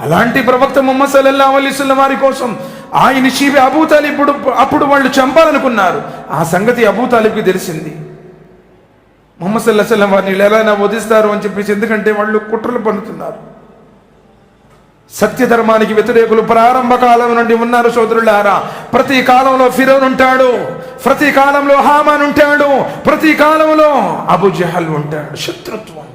అలాంటి ప్రవక్త ముహమ్మద్ సల్లల్లా అలీస్లం వారి కోసం ఆయన షీబి అబూతాలి ఇప్పుడు అప్పుడు వాళ్ళు చంపాలనుకున్నారు. ఆ సంగతి అబూతాలిబ్కి తెలిసింది. ముహమ్మద్ సల్లా సల్లం వారిని వీళ్ళు ఎలా వదిస్తారు వధిస్తారు అని చెప్పేసి ఎందుకంటే వాళ్ళు కుట్రలు పన్నుతున్నారు. సత్యధర్మానికి వ్యతిరేకులు ప్రారంభ కాలం నుండి ఉన్నారు సోదరులారా. ప్రతి కాలంలో ఫిరోన్ ఉంటాడు. ప్రతి కాలంలో హామాన్ ఉంటాడు. ప్రతి కాలంలో అబు జహల్ ఉంటాడు. శత్రుత్వం.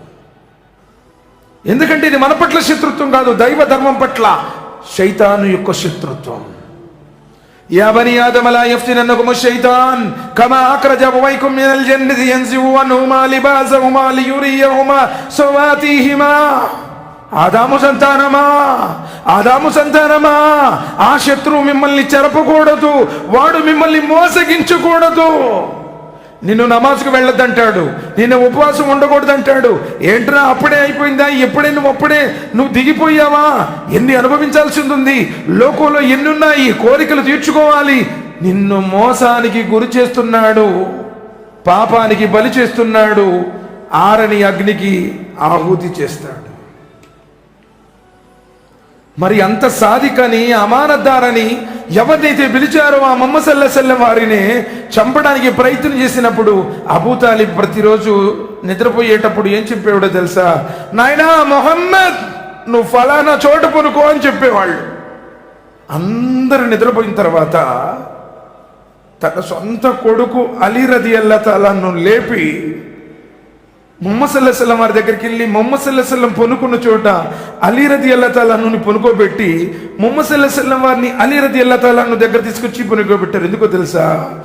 ఎందుకంటే ఇది మన పట్ల శత్రుత్వం కాదు దైవ ధర్మం పట్ల శైతాను యొక్క శత్రుత్వం. యాబని ఆదమల యఫ్తినన్నకుము శైతాన్ కమా అక్రజ వైకుం మినల్ జన్నతి యన్సివు అనుమా లిబాసహుమా లియురియహుమా సవాతిహిమా. ఆదాము సంతానమా ఆదాము సంతానమా ఆ శత్రువు మిమ్మల్ని చెరపకూడదు వాడు మిమ్మల్ని మోసగించకూడదు. నిన్ను నమాజ్కు వెళ్ళొద్దంటాడు. నిన్ను ఉపవాసం ఉండకూడదంటాడు. ఏంట్రా అప్పుడే అయిపోయిందా? ఎప్పుడే నువ్వు అప్పుడే నువ్వు దిగిపోయావా? ఎన్ని అనుభవించాల్సింది ఉంది లోకంలో ఎన్నున్నాయి? కోరికలు తీర్చుకోవాలి. నిన్ను మోసానికి గురి చేస్తున్నాడు. పాపానికి బలి చేస్తున్నాడు. ఆరని అగ్నికి ఆహుతి చేస్తాడు. మరి అంత సాధికని అమానద్దారని ఎవరినైతే పిలిచారో ఆ మమ్మసల్ల సెల్ల వారిని చంపడానికి ప్రయత్నం చేసినప్పుడు అబూతాలి ప్రతిరోజు నిద్రపోయేటప్పుడు ఏం చెప్పేవాడో తెలుసా? నాయనా మొహమ్మద్ నువ్వు ఫలానా చోట పనుకో అని చెప్పేవాళ్ళు. అందరు నిద్రపోయిన తర్వాత తన సొంత కొడుకు అలీరది అల్లా తాలాను లేపి ముమ్మసల్లసల్లం వారి దగ్గరికి వెళ్ళి ముమ్మసల్లసల్లం పొనుకున్న చోట అలీరది అల్లా తాలాను పొనుకోబెట్టి ముమ్మసల్లసల్లం వారిని అలీరది అల్లా తాలాను దగ్గర తీసుకొచ్చి పొనుకోబెట్టారు. ఎందుకో తెలుసా?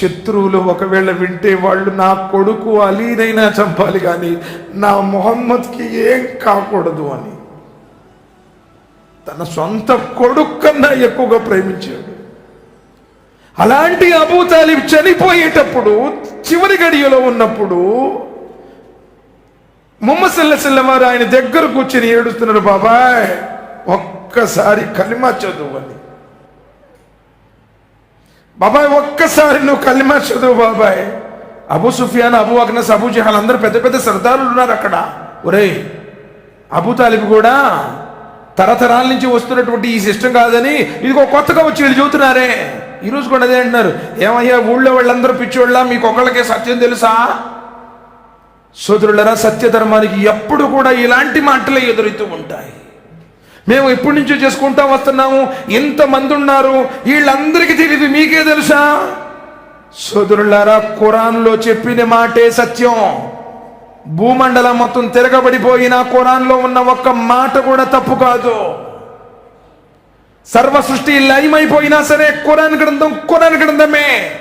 శత్రువులు ఒకవేళ వింటే వాళ్ళు నా కొడుకు అలీనైనా చంపాలి కానీ నా మొహమ్మద్కి ఏం కాకూడదు అని. తన సొంత కొడుకు కన్నా ఎక్కువగా ప్రేమించాడు. అలాంటి అబూ చనిపోయేటప్పుడు చివరి గడియలో ఉన్నప్పుడు ముమ్మసిల్ల వారు ఆయన దగ్గర కూర్చొని ఏడుస్తున్నారు బాబాయ్ ఒక్కసారి కలిమా చదువు అని బాబాయ్ ఒక్కసారి నువ్వు కలిమా చదువు బాబాయ్. Abu Sufyan Abu Aghnas Abu Jahal అందరూ పెద్ద పెద్ద సర్దారులు ఉన్నారు అక్కడ. ఒరేయ్ అబూ తాలిబ్ కూడా తరతరాల నుంచి వస్తున్నటువంటి ఈ సిస్టమ్ కాదని ఇదిగో కొత్తగా వచ్చి వీళ్ళు చూస్తున్నారే ఈరోజు కూడా అదే అంటున్నారు. ఏమయ్యా ఊళ్ళో వాళ్ళందరూ పిచ్చోళ్ళ? మీకు ఒకళ్ళకే సత్యం తెలుసా? సోదరులరా సత్యధర్మానికి ఎప్పుడు కూడా ఇలాంటి మాటలే ఎదురుతూ ఉంటాయి. మేము ఎప్పటి నుంచో చేసుకుంటా వస్తున్నాము. ఎంతమంది ఉన్నారు వీళ్ళందరికీ తెలియదు. మీకే తెలుసా? సోదరులారా ఖురాన్లో చెప్పిన మాటే సత్యం. భూమండలం మొత్తం తిరగబడిపోయిన ఖురాన్లో ఉన్న ఒక్క మాట కూడా తప్పు కాదు. సర్వ సృష్టి లయమైపోయినా సరే ఖురాన్ గ్రంథం ఖురాన్ గ్రంథమే.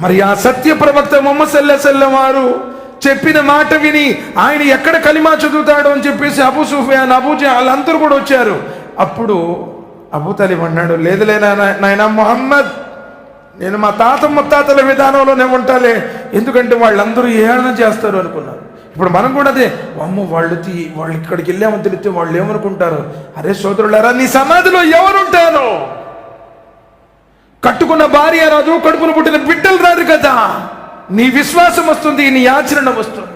మరి ఆ సత్య ప్రవక్త మొహమ్మద్ వారు చెప్పిన మాట విని ఆయన ఎక్కడ కలిమా చదువుతాడు అని చెప్పేసి అబూ సుఫియాన్ అబూ వాళ్ళందరూ కూడా వచ్చారు. అప్పుడు అబూ తలీబ్ అన్నాడు లేదులే నాయన- నాయనా మొహమ్మద్ నేను మా తాత ముత్తాతల విధానంలోనే ఉంటాలే. ఎందుకంటే వాళ్ళందరూ ఏళన చేస్తారు? అనుకున్నారు. ఇప్పుడు మనం కూడా అదే అమ్మ వాళ్ళు వాళ్ళు ఇక్కడికి వెళ్ళామని తెలిస్తే వాళ్ళు ఏమనుకుంటారు? అరే సోదరులారా నీ సమాధిలో ఎవరుంటారో? కట్టుకున్న భార్య రాదు కడుపును పుట్టిన బిడ్డలు రాదు కదా. నీ విశ్వాసం వస్తుంది నీ ఆచరణ వస్తుంది.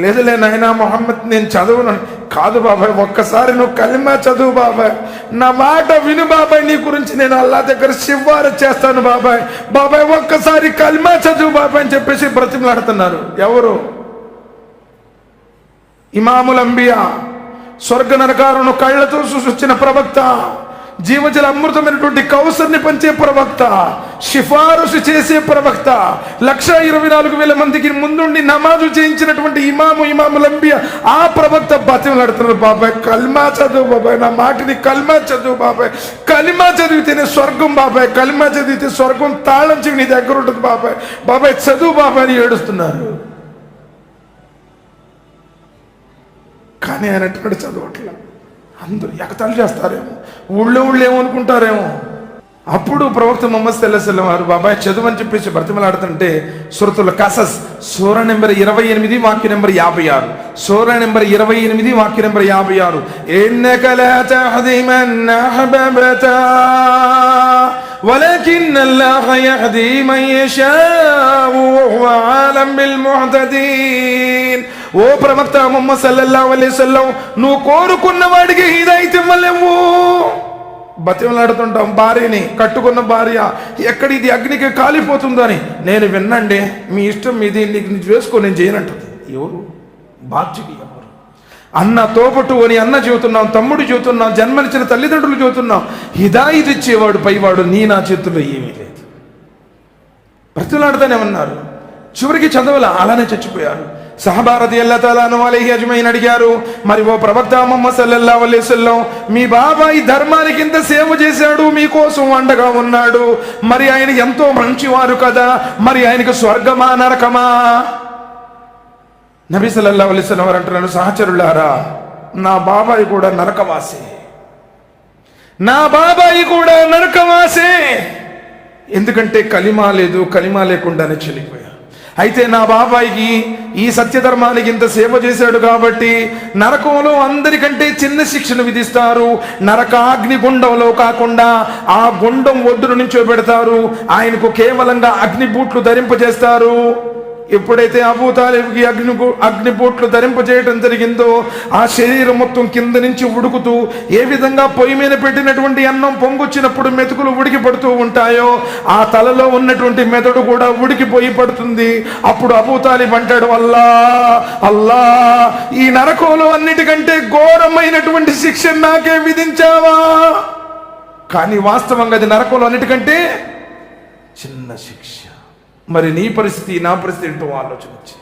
లేదులే నాయన మొహమ్మద్ నేను చదువును. కాదు బాబాయ్ ఒక్కసారి నువ్వు కలిమా చదువు బాబాయ్. నా మాట విను బాబాయ్ నీ గురించి నేను అల్లా దగ్గర శివారు చేస్తాను బాబాయ్. బాబాయ్ ఒక్కసారి కలిమా చదువు బాబాయ్ అని చెప్పేసి బ్రతిమలాడుతున్నారు. ఎవరు? ఇమాములంబియా స్వర్గ నరకారును కళ్ళతో చూసొచ్చిన ప్రవక్త. జీవజల అమృతమైనటువంటి కౌసర్ని పంచే ప్రవక్త సిఫారసు చేసే ప్రవక్త లక్ష ఇరవై నాలుగు వేల మందికి ముందుండి నమాజు చేయించినటువంటి ఇమాము ఇమాము లంబియ ఆ ప్రవక్త బతిమలాడుతున్నారు బాబాయ్ కల్మా చదువు బాబాయ్ నా మాటిని కల్మా చదువు బాబాయ్. కలిమా చదివితేనే స్వర్గం బాబాయ్. కలిమా చదివితే స్వర్గం తాళం చెవి నీ దగ్గర ఉంటుంది బాబాయ్. బాబాయ్ చదువు బాబాయ్ అని ఏడుస్తున్నారు. కానీ ఆయన అంటున్నాడు అందరూ ఎగతాళి చేస్తారేమో. ఊళ్ళో ఊళ్ళో ఏమనుకుంటారేమో. అప్పుడు ప్రవక్త మొహమ్మద్ సల్లాహం వారు బాబాయ్ చదువు అని చెప్పేసి బ్రతిమలాడుతుంటే సురతుల కసస్ సూర నెంబర్ ఇరవై ఎనిమిది వాక్య నెంబర్ యాభై ఆరు సూర నెంబర్ ఇరవై ఎనిమిది వాక్య నెంబర్ యాభై ఆరు إنك لا تهدي من أحببت ولكن الله يهدي من يشاء وهو عالم بالمهتدين ఓ ప్రవక్త మొహమ్మద్ సల్లల్లాహు అలైహి వసల్లం నువ్వు కోరుకున్న వాడికి హిదాయిత్ ఇవ్వలేవు బతిమలాడుతుంటాం. భార్యని కట్టుకున్న భార్య ఎక్కడ ఇది అగ్నికి కాలిపోతుందని నేను విన్నండి. మీ ఇష్టం మీది నీకు చేసుకో నేను చేయనంటుంది. ఎవరు? బాధ్యుకి ఎవరు? అన్న తోపటు అని అన్న చెబుతున్నాం తమ్ముడు చెబుతున్నాం జన్మనిచ్చిన తల్లిదండ్రులు చెబుతున్నాం. హిదాయిత్ ఇచ్చేవాడు పైవాడు నీ నా చేతుల్లో ఏమీ లేదు. బ్రతులాడుతూనే ఉన్నారు. చివరికి చదవల అలానే చచ్చిపోయారు. సహభారతి అల్లతాలను అలహి అజ్మైన్ అడిగారు మరి ఓ ప్రవక్త అమ్మమ్మ సల్లల్లా అలైవల్లం మీ బాబాయ్ ధర్మానికి ఇంత సేవ చేశాడు మీకోసం అండగా ఉన్నాడు. మరి ఆయన ఎంతో మంచివారు కదా మరి ఆయనకు స్వర్గమా నరకమా? నబీ సల్లల్లా అలైవల్లం వారు అంటున్నారు సహచరులారా నా బాబాయి కూడా నరకవాసే. నా బాబాయి కూడా నరకవాసే. ఎందుకంటే కలిమా లేదు కలిమా లేకుండానే చెల్లిపోయా అయితే నా బాబాయికి ఈ సత్యధర్మానికి ఇంత సేవ చేశాడు కాబట్టి నరకంలో అందరికంటే చిన్న శిక్షను విధిస్తారు. నరకాగ్ని గుండంలో కాకుండా ఆ గుండం ఒడ్డును నుంచోబెడతారు. ఆయనకు కేవలంగా అగ్ని బూట్లు ధరింపజేస్తారు. ఎప్పుడైతే అబూ అగ్ని అగ్నిబోట్లు ధరింపజేయటం జరిగిందో ఆ శరీరం మొత్తం కింద నుంచి ఉడుకుతూ ఏ విధంగా పొయ్యి మీద పెట్టినటువంటి అన్నం పొంగొచ్చినప్పుడు మెతుకులు ఉడికి పడుతూ ఉంటాయో ఆ తలలో ఉన్నటువంటి మెదడు కూడా ఉడికిపోయి పడుతుంది. అప్పుడు అబూ అంటాడు అల్లా అల్లా ఈ నరకంలో అన్నిటికంటే ఘోరమైనటువంటి శిక్ష నాకే విధించావా? కానీ వాస్తవంగా అది నరకంలో అన్నిటికంటే చిన్న శిక్ష. మరి నీ పరిస్థితి నా పరిస్థితి ఏంటో ఆలోచన వచ్చింది